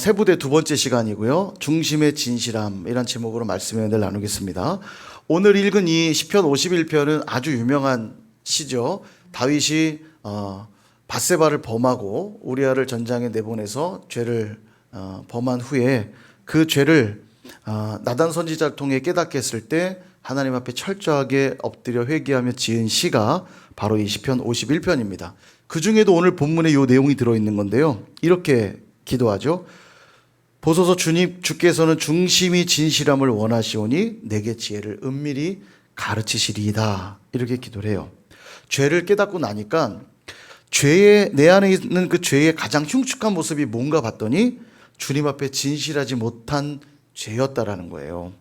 세부대 두 번째 시간이고요. 중심의 진실함이란 제목으로 말씀을 나누겠습니다. 오늘 읽은 이 시편 51편은 아주 유명한 시죠. 다윗이 어, 바세바를 범하고 우리아를 전장에 내보내서 죄를 어, 범한 후에 그 죄를 어, 나단 선지자를 통해 깨닫게 했을 때 하나님 앞에 철저하게 엎드려 회개하며 지은 시가 바로 이 시편 51편입니다. 그 중에도 오늘 본문에 이 내용이 들어 있는 건데요. 이렇게 기도하죠. 보소서 주님 주께서는 중심이 진실함을 원하시오니 내게 지혜를 은밀히 가르치시리이다. 이렇게 기도를 해요. 죄를 깨닫고 나니까 죄의 내 안에 있는 그 죄의 가장 흉측한 모습이 뭔가 봤더니 주님 앞에 진실하지 못한 죄였다라는 거예요.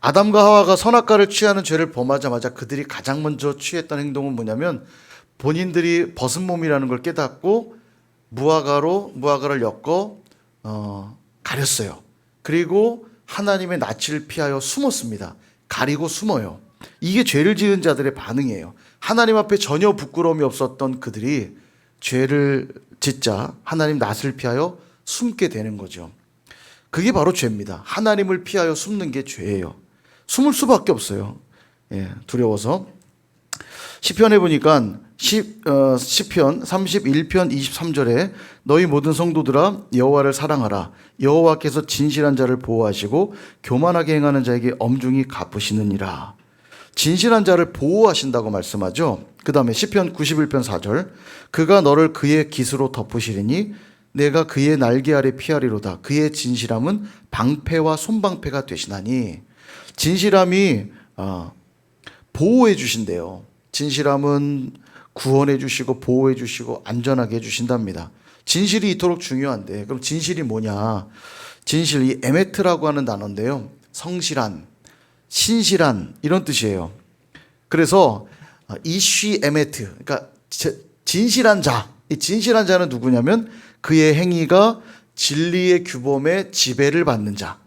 아담과 하와가 선악과를 취하는 죄를 범하자마자 그들이 가장 먼저 취했던 행동은 뭐냐면 본인들이 벗은 몸이라는 걸 깨닫고 무화과로 무화과를 엮어 어, 가렸어요. 그리고 하나님의 낯을 피하여 숨었습니다. 가리고 숨어요. 이게 죄를 지은 자들의 반응이에요. 하나님 앞에 전혀 부끄러움이 없었던 그들이 죄를 짓자 하나님 낯을 피하여 숨게 되는 거죠. 그게 바로 죄입니다. 하나님을 피하여 숨는 게 죄예요. 숨을 수밖에 없어요. 예, 두려워서. 시편에 보니까 시, 어, 시편 31편 23절에 너희 모든 성도들아 여호와를 사랑하라. 여호와께서 진실한 자를 보호하시고 교만하게 행하는 자에게 엄중히 갚으시느니라. 진실한 자를 보호하신다고 말씀하죠. 그 다음에 시편 91편 4절. 그가 너를 그의 깃으로 덮으시리니 내가 그의 날개 아래 피하리로다. 그의 진실함은 방패와 손방패가 되시나니. 진실함이 어, 보호해 주신대요. 진실함은 구원해 주시고 보호해 주시고 안전하게 해 주신답니다. 진실이 이토록 중요한데 그럼 진실이 뭐냐? 진실 이 에메트라고 하는 단어인데요. 성실한, 신실한 이런 뜻이에요. 그래서 어, 이쉬 에메트 그러니까 제- 진실한 자. 이 진실한 자는 누구냐면 그의 행위가 진리의 규범에 지배를 받는 자.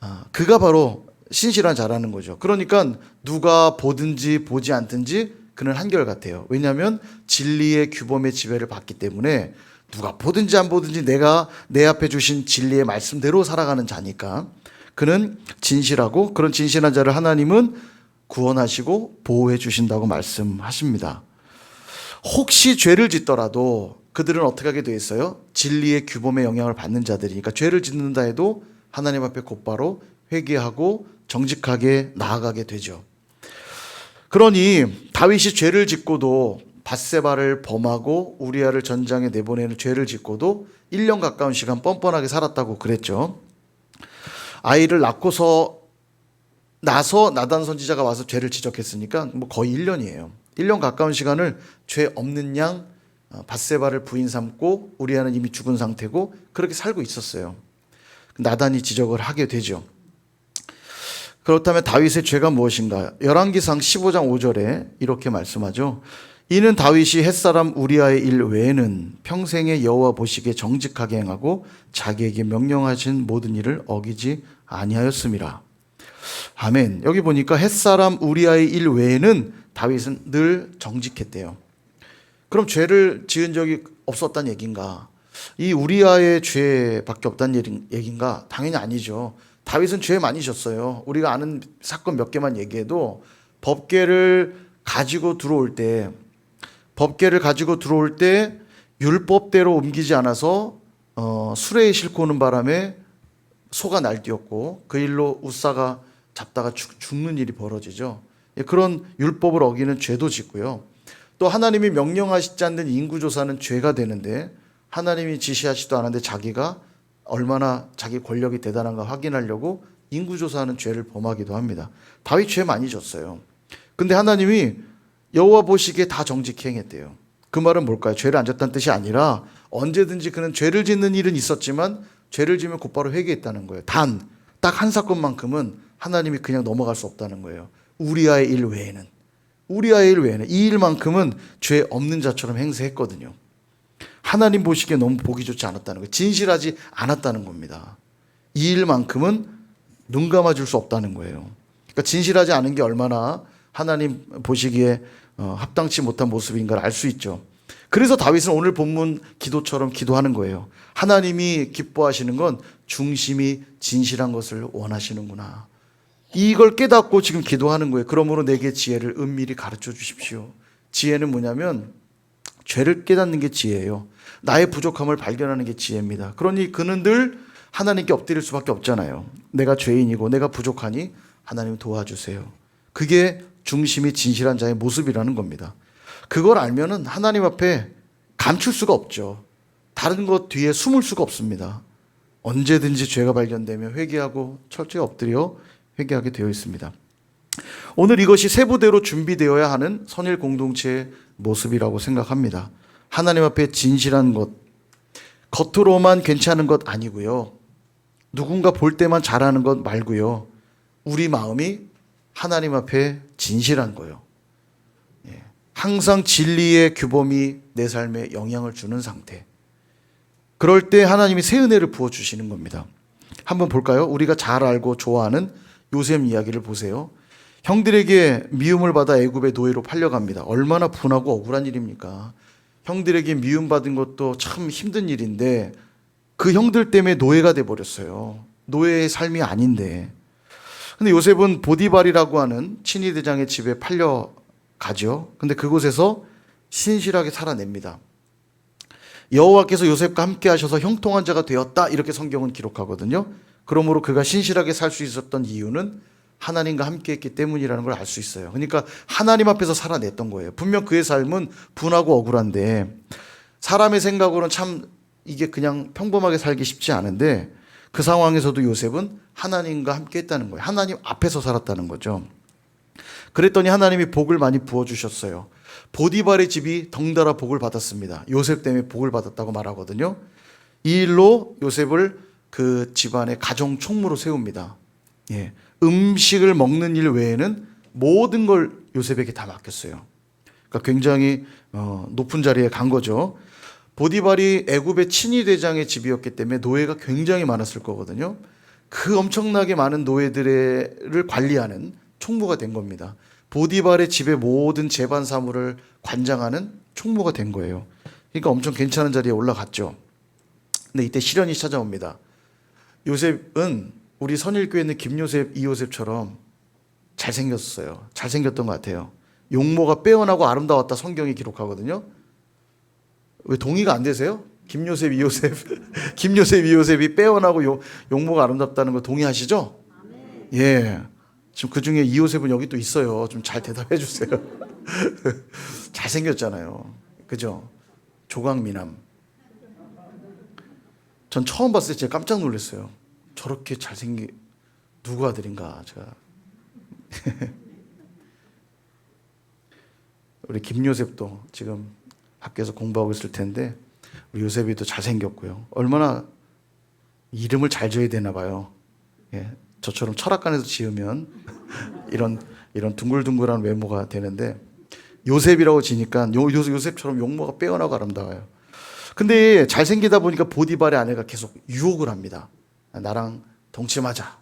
아, 그가 바로 신실한 자라는 거죠. 그러니까 누가 보든지 보지 않든지 그는 한결같아요. 왜냐하면 진리의 규범의 지배를 받기 때문에 누가 보든지 안 보든지 내가 내 앞에 주신 진리의 말씀대로 살아가는 자니까 그는 진실하고 그런 진실한 자를 하나님은 구원하시고 보호해 주신다고 말씀하십니다. 혹시 죄를 짓더라도 그들은 어떻게 하게 돼 있어요? 진리의 규범의 영향을 받는 자들이니까 죄를 짓는다 해도 하나님 앞에 곧바로 회개하고 정직하게 나아가게 되죠. 그러니 다윗이 죄를 짓고도 바세바를 범하고 우리아를 전장에 내보내는 죄를 짓고도 1년 가까운 시간 뻔뻔하게 살았다고 그랬죠. 아이를 낳고서 나서 나단 선지자가 와서 죄를 지적했으니까 뭐 거의 1년이에요. 1년 가까운 시간을 죄 없는 양 어, 바세바를 부인 삼고 우리아는 이미 죽은 상태고 그렇게 살고 있었어요. 나단이 지적을 하게 되죠. 그렇다면 다윗의 죄가 무엇인가? 열왕기상 15장 5절에 이렇게 말씀하죠. 이는 다윗이 햇사람 우리아의 일 외에는 평생에 여호와 보시기에 정직하게 행하고 자기에게 명령하신 모든 일을 어기지 아니하였음이라. 아멘. 여기 보니까 햇사람 우리아의 일 외에는 다윗은 늘 정직했대요. 그럼 죄를 지은 적이 없었단 얘긴가? 이 우리아의 죄밖에 없다는 얘긴가? 당연히 아니죠. 다윗은 죄 많이 졌어요. 우리가 아는 사건 몇 개만 얘기해도 법계를 가지고 들어올 때 법계를 가지고 들어올 때 율법대로 옮기지 않아서 어, 수레에 싣고 오는 바람에 소가 날뛰었고 그 일로 우사가 잡다가 죽, 죽는 일이 벌어지죠. 예, 그런 율법을 어기는 죄도 짓고요. 또 하나님이 명령하시지 않는 인구조사는 죄가 되는데 하나님이 지시하지도 않았는데 자기가 얼마나 자기 권력이 대단한가 확인하려고 인구조사하는 죄를 범하기도 합니다. 다윗 죄 많이 졌어요. 근데 하나님이 여호와 보시기에 다 정직히 행했대요. 그 말은 뭘까요? 죄를 안 졌다는 뜻이 아니라 언제든지 그는 죄를 짓는 일은 있었지만 죄를 지면 곧바로 회개했다는 거예요. 단 딱 한 사건만큼은 하나님이 그냥 넘어갈 수 없다는 거예요. 우리아의 일 외에는 우리아의 일 외에는 이 일만큼은 죄 없는 자처럼 행세했거든요. 하나님 보시기에 너무 보기 좋지 않았다는 거예요. 진실하지 않았다는 겁니다. 이 일만큼은 눈 감아줄 수 없다는 거예요. 그러니까 진실하지 않은 게 얼마나 하나님 보시기에 어, 합당치 못한 모습인가를 알 수 있죠. 그래서 다윗은 오늘 본문 기도처럼 기도하는 거예요. 하나님이 기뻐하시는 건 중심이 진실한 것을 원하시는구나. 이걸 깨닫고 지금 기도하는 거예요. 그러므로 내게 지혜를 은밀히 가르쳐 주십시오. 지혜는 뭐냐면 죄를 깨닫는 게 지혜예요. 나의 부족함을 발견하는 게 지혜입니다. 그러니 그는 늘 하나님께 엎드릴 수밖에 없잖아요. 내가 죄인이고 내가 부족하니 하나님 도와주세요. 그게 중심이 진실한 자의 모습이라는 겁니다. 그걸 알면은 하나님 앞에 감출 수가 없죠. 다른 것 뒤에 숨을 수가 없습니다. 언제든지 죄가 발견되면 회개하고 철저히 엎드려 회개하게 되어 있습니다. 오늘 이것이 세부대로 준비되어야 하는 선일 공동체의 모습이라고 생각합니다. 하나님 앞에 진실한 것, 겉으로만 괜찮은 것 아니고요. 누군가 볼 때만 잘하는 것 말고요. 우리 마음이 하나님 앞에 진실한 거예요. 예. 항상 진리의 규범이 내 삶에 영향을 주는 상태. 그럴 때 하나님이 새 은혜를 부어 주시는 겁니다. 한번 볼까요? 우리가 잘 알고 좋아하는 요셉 이야기를 보세요. 형들에게 미움을 받아 애굽의 노예로 팔려갑니다. 얼마나 분하고 억울한 일입니까? 형들에게 미움받은 것도 참 힘든 일인데 그 형들 때문에 노예가 돼 버렸어요. 노예의 삶이 아닌데. 근데 요셉은 보디발이라고 하는 친위 대장의 집에 팔려 가죠. 근데 그곳에서 신실하게 살아냅니다. 여호와께서 요셉과 함께 하셔서 형통한 자가 되었다 이렇게 성경은 기록하거든요. 그러므로 그가 신실하게 살 수 있었던 이유는 하나님과 함께 했기 때문이라는 걸 알 수 있어요. 그러니까 하나님 앞에서 살아냈던 거예요. 분명 그의 삶은 분하고 억울한데 사람의 생각으로는 참 이게 그냥 평범하게 살기 쉽지 않은데 그 상황에서도 요셉은 하나님과 함께 했다는 거예요. 하나님 앞에서 살았다는 거죠. 그랬더니 하나님이 복을 많이 부어 주셨어요. 보디발의 집이 덩달아 복을 받았습니다. 요셉 때문에 복을 받았다고 말하거든요. 이 일로 요셉을 그 집안의 가정 총무로 세웁니다. 예. 음식을 먹는 일 외에는 모든 걸 요셉에게 다 맡겼어요. 그러니까 굉장히 어, 높은 자리에 간 거죠. 보디발이 애굽의 친위 대장의 집이었기 때문에 노예가 굉장히 많았을 거거든요. 그 엄청나게 많은 노예들을 관리하는 총무가 된 겁니다. 보디발의 집의 모든 재반 사물을 관장하는 총무가 된 거예요. 그러니까 엄청 괜찮은 자리에 올라갔죠. 근데 이때 시련이 찾아옵니다. 요셉은 우리 선일교회 있는 김요셉, 이요셉처럼 잘생겼어요. 잘생겼던 것 같아요. 용모가 빼어나고 아름다웠다 성경이 기록하거든요. 왜 동의가 안 되세요? 김요셉, 이요셉, 김요셉, 이요셉이 빼어나고 용, 용모가 아름답다는 거 동의하시죠? 예. 지금 그 중에 이요셉은 여기 또 있어요. 좀 잘 대답해 주세요. 잘생겼잖아요. 그죠? 조강미남. 전 처음 봤을 때 제가 깜짝 놀랐어요. 저렇게 잘생긴 누구 아들인가 제가. 우리 김요셉도 지금 학교에서 공부하고 있을 텐데 우리 요셉이도 잘생겼고요. 얼마나 이름을 잘 지어야 되나 봐요. 예, 저처럼 철학관에서 지으면 이런 이런 둥글둥글한 외모가 되는데 요셉이라고 지니까 요, 요 요셉처럼 용모가 빼어나고 아름다워요. 근데 잘생기다 보니까 보디발의 아내가 계속 유혹을 합니다. 나랑 동침하자.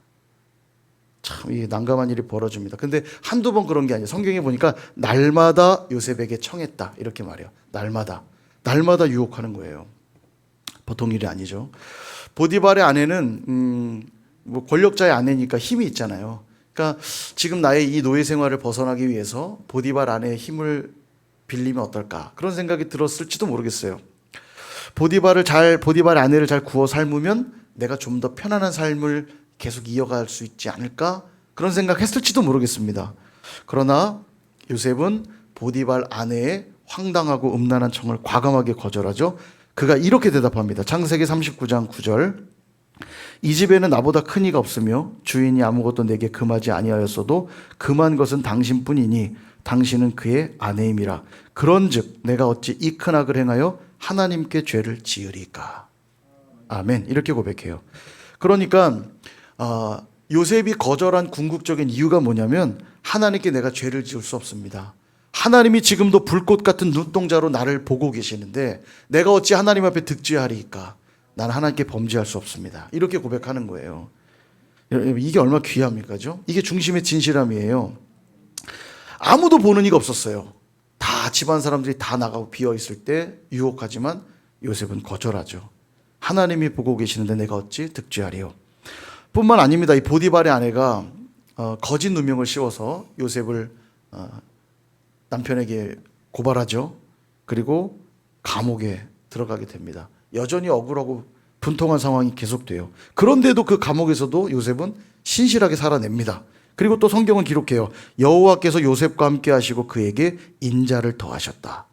참, 이 난감한 일이 벌어집니다. 근데 한두 번 그런 게 아니에요. 성경에 보니까 날마다 요셉에게 청했다. 이렇게 말해요. 날마다. 날마다 유혹하는 거예요. 보통 일이 아니죠. 보디발의 아내는, 음, 뭐 권력자의 아내니까 힘이 있잖아요. 그러니까 지금 나의 이 노예 생활을 벗어나기 위해서 보디발 아내의 힘을 빌리면 어떨까. 그런 생각이 들었을지도 모르겠어요. 보디발을 잘, 보디발 아내를 잘 구워 삶으면 내가 좀 더 편안한 삶을 계속 이어갈 수 있지 않을까? 그런 생각했을지도 모르겠습니다. 그러나 요셉은 보디발 아내의 황당하고 음란한 청을 과감하게 거절하죠. 그가 이렇게 대답합니다. 창세기 39장 9절. 이 집에는 나보다 큰 이가 없으며 주인이 아무것도 내게 금하지 아니하였어도 금한 것은 당신뿐이니 당신은 그의 아내임이라. 그런즉 내가 어찌 이 큰 악을 행하여 하나님께 죄를 지으리까. 아멘. 이렇게 고백해요. 그러니까 아, 요셉이 거절한 궁극적인 이유가 뭐냐면 하나님께 내가 죄를 지을 수 없습니다. 하나님이 지금도 불꽃 같은 눈동자로 나를 보고 계시는데 내가 어찌 하나님 앞에 득죄하리까? 나는 하나님께 범죄할 수 없습니다. 이렇게 고백하는 거예요. 이게 얼마나 귀합니까죠? 이게 중심의 진실함이에요. 아무도 보는 이가 없었어요. 다 집안 사람들이 다 나가고 비어 있을 때 유혹하지만 요셉은 거절하죠. 하나님이 보고 계시는데 내가 어찌 득죄하리요. 뿐만 아닙니다. 이 보디발의 아내가 어, 거짓 누명을 씌워서 요셉을 어, 남편에게 고발하죠. 그리고 감옥에 들어가게 됩니다. 여전히 억울하고 분통한 상황이 계속돼요. 그런데도 그 감옥에서도 요셉은 신실하게 살아냅니다. 그리고 또 성경은 기록해요. 여호와께서 요셉과 함께 하시고 그에게 인자를 더하셨다.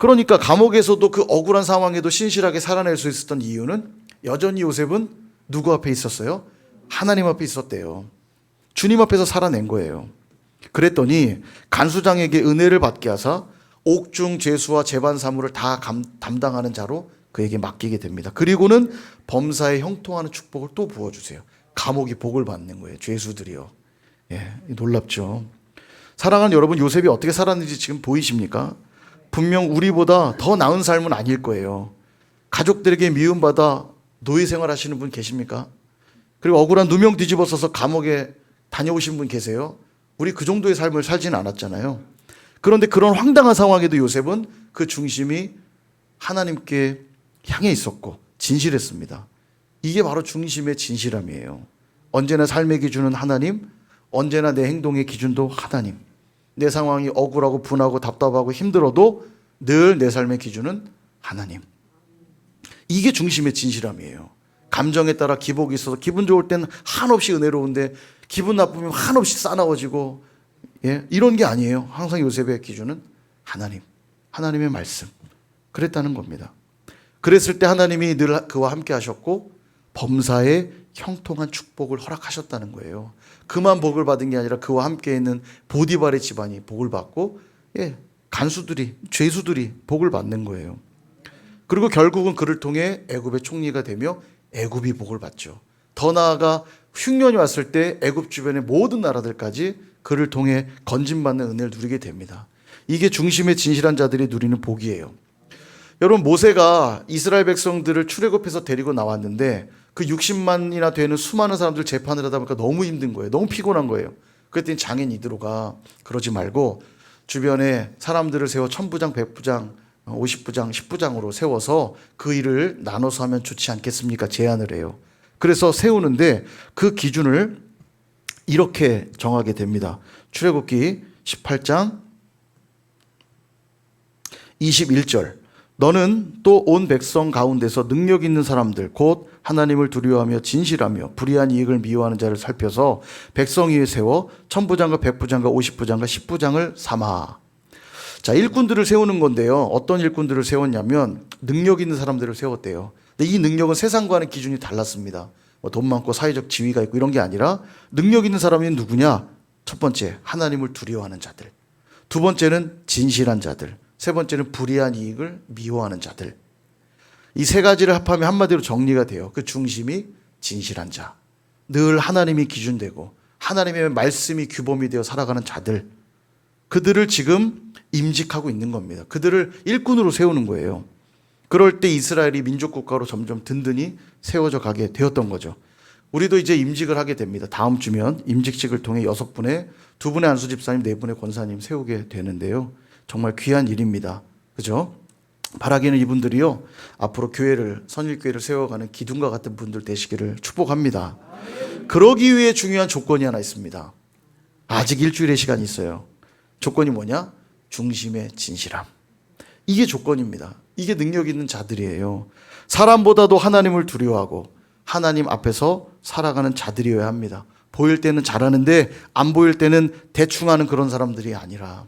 그러니까 감옥에서도 그 억울한 상황에도 신실하게 살아낼 수 있었던 이유는 여전히 요셉은 누구 앞에 있었어요? 하나님 앞에 있었대요. 주님 앞에서 살아낸 거예요. 그랬더니 간수장에게 은혜를 받게 하사 옥중 죄수와 재반 사무를 다 감- 담당하는 자로 그에게 맡기게 됩니다. 그리고는 범사에 형통하는 축복을 또 부어주세요. 감옥이 복을 받는 거예요. 죄수들이요. 예, 놀랍죠. 사랑하는 여러분, 요셉이 어떻게 살았는지 지금 보이십니까? 분명 우리보다 더 나은 삶은 아닐 거예요. 가족들에게 미움받아 노예 생활 하시는 분 계십니까? 그리고 억울한 누명 뒤집어 써서 감옥에 다녀오신 분 계세요? 우리 그 정도의 삶을 살지는 않았잖아요. 그런데 그런 황당한 상황에도 요셉은 그 중심이 하나님께 향해 있었고 진실했습니다. 이게 바로 중심의 진실함이에요. 언제나 삶의 기준은 하나님, 언제나 내 행동의 기준도 하나님. 내 상황이 억울하고 분하고 답답하고 힘들어도 늘 내 삶의 기준은 하나님. 이게 중심의 진실함이에요. 감정에 따라 기복이 있어서 기분 좋을 때는 한없이 은혜로운데 기분 나쁘면 한없이 싸나워지고 예? 이런 게 아니에요. 항상 요셉의 기준은 하나님. 하나님의 말씀. 그랬다는 겁니다. 그랬을 때 하나님이 늘 그와 함께 하셨고 범사에 형통한 축복을 허락하셨다는 거예요. 그만 복을 받은 게 아니라 그와 함께 있는 보디발의 집안이 복을 받고 예, 간수들이 죄수들이 복을 받는 거예요. 그리고 결국은 그를 통해 애굽의 총리가 되며 애굽이 복을 받죠. 더 나아가 흉년이 왔을 때 애굽 주변의 모든 나라들까지 그를 통해 건진받는 은혜를 누리게 됩니다. 이게 중심의 진실한 자들이 누리는 복이에요. 여러분 모세가 이스라엘 백성들을 출애굽해서 데리고 나왔는데 그 60만이나 되는 수많은 사람들 재판을 하다 보니까 너무 힘든 거예요. 너무 피곤한 거예요. 그랬더니 장인 이드로가 그러지 말고 주변에 사람들을 세워 천부장, 백부장, 50부장, 10부장으로 세워서 그 일을 나눠서 하면 좋지 않겠습니까? 제안을 해요. 그래서 세우는데 그 기준을 이렇게 정하게 됩니다. 출애굽기 18장 21절 너는 또 온 백성 가운데서 능력 있는 사람들 곧 하나님을 두려워하며 진실하며 불의한 이익을 미워하는 자를 살펴서 백성 위에 세워 천부장과 백부장과 오십부장과 십부장을 삼아. 자 일꾼들을 세우는 건데요. 어떤 일꾼들을 세웠냐면 능력 있는 사람들을 세웠대요. 근데 이 능력은 세상과는 기준이 달랐습니다. 뭐 돈 많고 사회적 지위가 있고 이런 게 아니라 능력 있는 사람이 누구냐? 첫 번째 하나님을 두려워하는 자들. 두 번째는 진실한 자들 세 번째는 불의한 이익을 미워하는 자들. 이 세 가지를 합하면 한마디로 정리가 돼요. 그 중심이 진실한 자. 늘 하나님이 기준되고 하나님의 말씀이 규범이 되어 살아가는 자들. 그들을 지금 임직하고 있는 겁니다. 그들을 일꾼으로 세우는 거예요. 그럴 때 이스라엘이 민족 국가로 점점 든든히 세워져 가게 되었던 거죠. 우리도 이제 임직을 하게 됩니다. 다음 주면 임직식을 통해 여섯 분의 두 분의 안수 집사님, 네 분의 권사님 세우게 되는데요. 정말 귀한 일입니다. 그죠? 바라기는 이분들이요. 앞으로 교회를 선일교회를 세워가는 기둥과 같은 분들 되시기를 축복합니다. 그러기 위해 중요한 조건이 하나 있습니다. 아직 일주일의 시간이 있어요. 조건이 뭐냐? 중심의 진실함. 이게 조건입니다. 이게 능력 있는 자들이에요. 사람보다도 하나님을 두려워하고 하나님 앞에서 살아가는 자들이어야 합니다. 보일 때는 잘하는데 안 보일 때는 대충 하는 그런 사람들이 아니라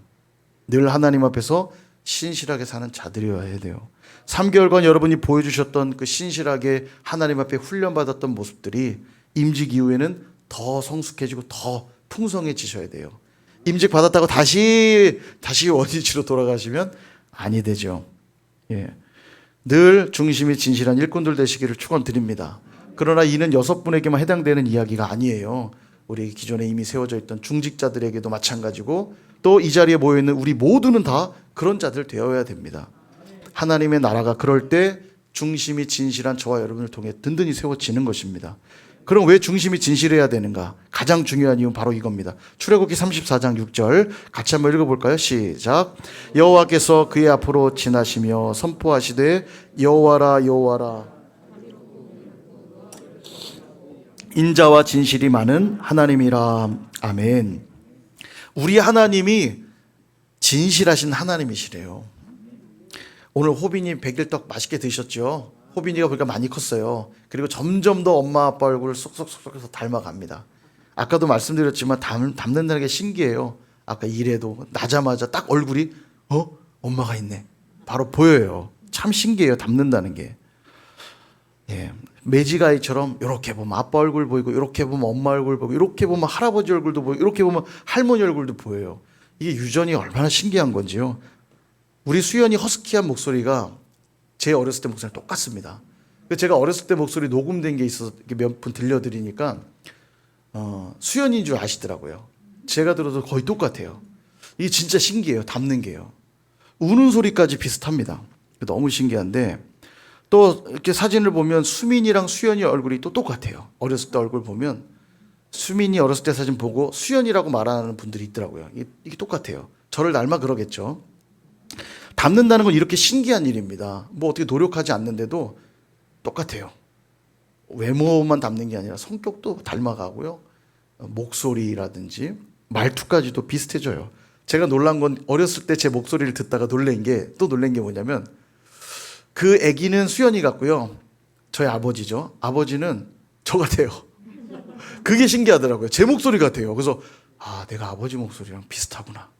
늘 하나님 앞에서 신실하게 사는 자들이어야 돼요. 3개월간 여러분이 보여주셨던 그 신실하게 하나님 앞에 훈련받았던 모습들이 임직 이후에는 더 성숙해지고 더 풍성해지셔야 돼요. 임직 받았다고 다시 다시 원위치로 돌아가시면 아니 되죠. 예. 늘 중심이 진실한 일꾼들 되시기를 축원드립니다. 그러나 이는 여섯 분에게만 해당되는 이야기가 아니에요. 우리 기존에 이미 세워져 있던 중직자들에게도 마찬가지고 또 이 자리에 모여 있는 우리 모두는 다 그런 자들 되어야 됩니다. 하나님의 나라가 그럴 때 중심이 진실한 저와 여러분을 통해 든든히 세워지는 것입니다. 그럼 왜 중심이 진실해야 되는가? 가장 중요한 이유는 바로 이겁니다. 출애굽기 34장 6절 같이 한번 읽어볼까요? 시작. 여호와께서 그의 앞으로 지나시며 선포하시되 여호와라 여호와라 인자와 진실이 많은 하나님이라 아멘. 우리 하나님이 진실하신 하나님이시래요. 오늘 호빈이 백일떡 맛있게 드셨죠? 호빈이가 보니까 많이 컸어요. 그리고 점점 더 엄마 아빠 얼굴을 쏙쏙쏙쏙해서 닮아갑니다. 아까도 말씀드렸지만 닮, 닮는다는 게 신기해요. 아까 일해도 나자마자 딱 얼굴이 어 엄마가 있네. 바로 보여요. 참 신기해요. 닮는다는 게. 예. 매지가이처럼 이렇게 보면 아빠 얼굴 보이고 이렇게 보면 엄마 얼굴 보고 이렇게 보면 할아버지 얼굴도 보이고 이렇게 보면 할머니 얼굴도 보여요. 이게 유전이 얼마나 신기한 건지요. 우리 수연이 허스키한 목소리가 제 어렸을 때 목소리랑 똑같습니다. 제가 어렸을 때 목소리 녹음된 게 있어서 몇 분 들려드리니까 어, 수연인 줄 아시더라고요. 제가 들어도 거의 똑같아요. 이게 진짜 신기해요. 닮는 게요. 우는 소리까지 비슷합니다. 너무 신기한데 또 이렇게 사진을 보면 수민이랑 수연이 얼굴이 또 똑같아요. 어렸을 때 얼굴 보면 수민이 어렸을 때 사진 보고 수연이라고 말하는 분들이 있더라고요. 이게, 똑같아요. 저를 닮아 그러겠죠. 닮는다는 건 이렇게 신기한 일입니다. 뭐 어떻게 노력하지 않는데도 똑같아요. 외모만 닮는 게 아니라 성격도 닮아가고요. 어, 목소리라든지 말투까지도 비슷해져요. 제가 놀란 건 어렸을 때 제 목소리를 듣다가 놀란 게 또 놀란 게 뭐냐면 그 아기는 수연이 같고요. 저희 아버지죠. 아버지는 저 같아요. 그게 신기하더라고요. 제 목소리 같아요. 그래서 아, 내가 아버지 목소리랑 비슷하구나.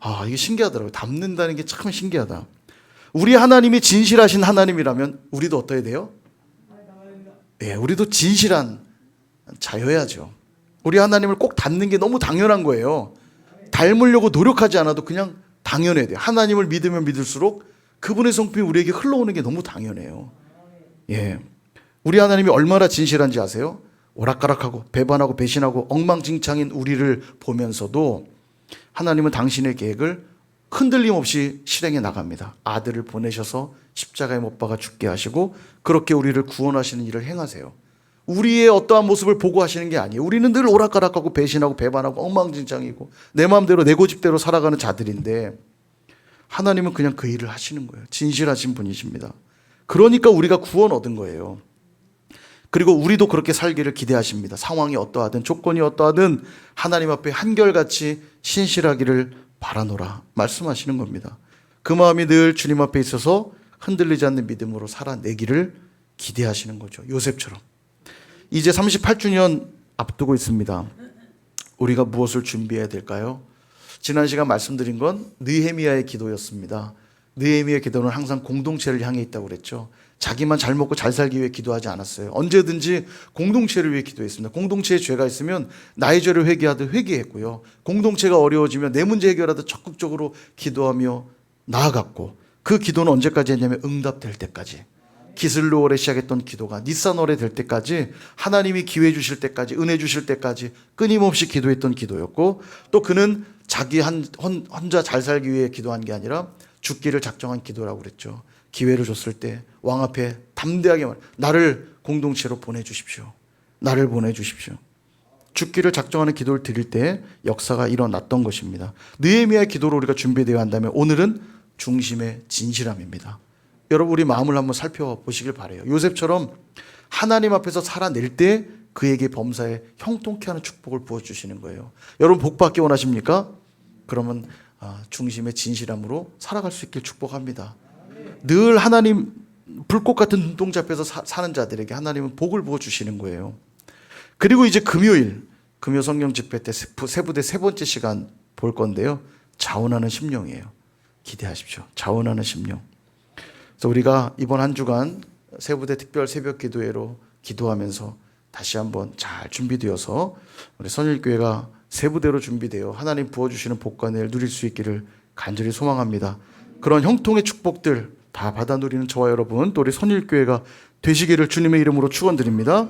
아, 이게 신기하더라고요. 닮는다는 게 참 신기하다. 우리 하나님이 진실하신 하나님이라면 우리도 어떠해야 돼요? 예, 우리도 진실한 자여야죠. 우리 하나님을 꼭 닮는 게 너무 당연한 거예요. 닮으려고 노력하지 않아도 그냥 당연해야 돼요. 하나님을 믿으면 믿을수록 그분의 성품이 우리에게 흘러오는 게 너무 당연해요. 예. 우리 하나님이 얼마나 진실한지 아세요? 오락가락하고 배반하고 배신하고 엉망진창인 우리를 보면서도 하나님은 당신의 계획을 흔들림 없이 실행해 나갑니다. 아들을 보내셔서 십자가에 못 박아 죽게 하시고 그렇게 우리를 구원하시는 일을 행하세요. 우리의 어떠한 모습을 보고 하시는 게 아니에요. 우리는 늘 오락가락하고 배신하고 배반하고 엉망진창이고 내 마음대로 내 고집대로 살아가는 자들인데 하나님은 그냥 그 일을 하시는 거예요. 진실하신 분이십니다. 그러니까 우리가 구원 얻은 거예요. 그리고 우리도 그렇게 살기를 기대하십니다. 상황이 어떠하든 조건이 어떠하든 하나님 앞에 한결같이 신실하기를 바라노라 말씀하시는 겁니다. 그 마음이 늘 주님 앞에 있어서 흔들리지 않는 믿음으로 살아내기를 기대하시는 거죠. 요셉처럼. 이제 38주년 앞두고 있습니다. 우리가 무엇을 준비해야 될까요? 지난 시간 말씀드린 건 느헤미야의 기도였습니다. 느헤미야의 기도는 항상 공동체를 향해 있다고 그랬죠. 자기만 잘 먹고 잘 살기 위해 기도하지 않았어요. 언제든지 공동체를 위해 기도했습니다. 공동체에 죄가 있으면 나의 죄를 회개하듯 회개했고요. 공동체가 어려워지면 내 문제 해결하듯 적극적으로 기도하며 나아갔고 그 기도는 언제까지 했냐면 응답될 때까지. 기슬로월에 시작했던 기도가 니산월에 될 때까지 하나님이 기회 주실 때까지 은혜 주실 때까지 끊임없이 기도했던 기도였고 또 그는 자기 한 혼- 혼자 잘 살기 위해 기도한 게 아니라 죽기를 작정한 기도라고 그랬죠. 기회를 줬을 때 왕 앞에 담대하게 말 나를 공동체로 보내 주십시오. 나를 보내 주십시오. 죽기를 작정하는 기도를 드릴 때 역사가 일어났던 것입니다. 느헤미야의 기도로 우리가 준비되어야 한다면 오늘은 중심의 진실함입니다. 여러분 우리 마음을 한번 살펴보시길 바래요. 요셉처럼 하나님 앞에서 살아낼 때 그에게 범사에 형통케 하는 축복을 부어 주시는 거예요. 여러분 복 받기 원하십니까? 그러면 아, 중심의 진실함으로 살아갈 수 있길 축복합니다. 늘 하나님 불꽃 같은 앞에서 사, 사는 자들에게 하나님은 복을 부어 주시는 거예요. 그리고 이제 금요일 금요 성령 집회 때 세- 세부대 세 번째 시간 볼 건데요. 자원하는 심령이에요. 기대하십시오. 자원하는 심령. 그래서 우리가 이번 한 주간 세부대 특별 새벽 기도회로 기도하면서 다시 한번 잘 준비되어서 우리 선일교회가 세부대로 준비되어 하나님 부어주시는 복과 을 누릴 수 있기를 간절히 소망합니다. 그런 형통의 축복들 다 받아 누리는 저와 여러분 또 우리 선일교회가 되시기를 주님의 이름으로 축원드립니다.